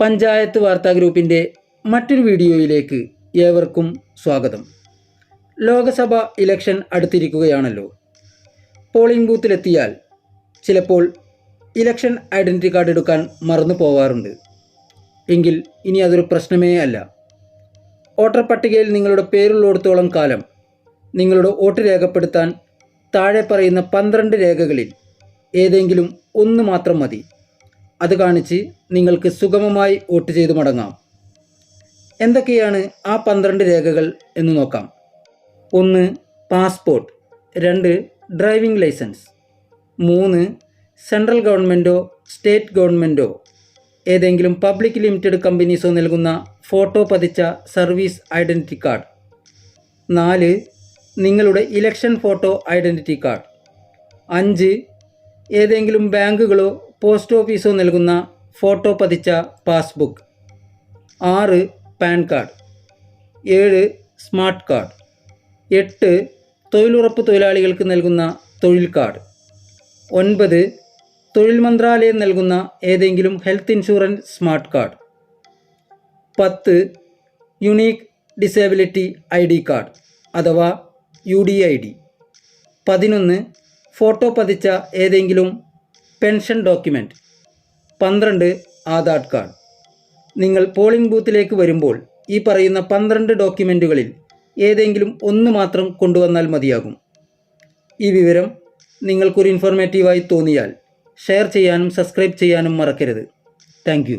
പഞ്ചായത്ത് വാർത്താ ഗ്രൂപ്പിന്റെ മറ്റൊരു വീഡിയോയിലേക്ക് ഏവർക്കും സ്വാഗതം. ലോകസഭ ഇലക്ഷൻ അടുത്തിരിക്കുകയാണല്ലോ. പോളിംഗ് ബൂത്തിലെത്തിയാൽ ചിലപ്പോൾ ഇലക്ഷൻ ഐഡന്റിറ്റി കാർഡ് എടുക്കാൻ മറന്നു പോവാറുണ്ട്. എങ്കിൽ ഇനി അതൊരു പ്രശ്നമേ അല്ല. വോട്ടർ പട്ടികയിൽ നിങ്ങളുടെ പേരുള്ളിടത്തോളം കാലം നിങ്ങളുടെ വോട്ട് രേഖപ്പെടുത്താൻ താഴെ പറയുന്ന പന്ത്രണ്ട് രേഖകളിൽ ഏതെങ്കിലും ഒന്ന് മാത്രം മതി. അത് കാണിച്ച് നിങ്ങൾക്ക് സുഗമമായി വോട്ട് ചെയ്തു മടങ്ങാം. എന്തൊക്കെയാണ് ആ പന്ത്രണ്ട് രേഖകൾ എന്ന് നോക്കാം. ഒന്ന് പാസ്പോർട്ട്. രണ്ട് ഡ്രൈവിംഗ് ലൈസൻസ്. മൂന്ന് സെൻട്രൽ ഗവൺമെന്റോ സ്റ്റേറ്റ് ഗവൺമെന്റോ. ഏതെങ്കിലും പബ്ലിക് ലിമിറ്റഡ് കമ്പനീസോ നൽകുന്ന ഫോട്ടോ പതിച്ച സർവീസ് ഐഡന്റിറ്റി കാർഡ്. നാല് നിങ്ങളുടെ ഇലക്ഷൻ ഫോട്ടോ ഐഡന്റിറ്റി കാർഡ്. അഞ്ച് ഏതെങ്കിലും ബാങ്കുകളോ പോസ്റ്റ് ഓഫീസോ നൽകുന്ന ഫോട്ടോ പതിച്ച പാസ്ബുക്ക്. ആറ് പാൻ കാർഡ്. ഏഴ് സ്മാർട്ട് കാർഡ്. എട്ട് തൊഴിലുറപ്പ് തൊഴിലാളികൾക്ക് നൽകുന്ന തൊഴിൽ കാർഡ്. ഒൻപത് തൊഴിൽ മന്ത്രാലയം നൽകുന്ന ഏതെങ്കിലും ഹെൽത്ത് ഇൻഷുറൻസ് സ്മാർട്ട് കാർഡ്. പത്ത് unique disability I D card അഥവാ യു ഡി ഐ ഡി. പതിനൊന്ന് ഫോട്ടോ പതിച്ച ഏതെങ്കിലും പെൻഷൻ ഡോക്യുമെന്റ് പന്ത്രണ്ട് ആധാർ കാർഡ്. നിങ്ങൾ പോളിംഗ് ബൂത്തിലേക്ക് വരുമ്പോൾ ഈ പറയുന്ന പന്ത്രണ്ട് ഡോക്യുമെന്റുകളിൽ ഏതെങ്കിലും ഒന്ന് മാത്രം കൊണ്ടുവന്നാൽ മതിയാകും. ഈ വിവരം നിങ്ങൾക്കൊരു ഇൻഫോർമേറ്റീവായി തോന്നിയാൽ ഷെയർ ചെയ്യാനും സബ്സ്ക്രൈബ് ചെയ്യാനും മറക്കരുത്. താങ്ക്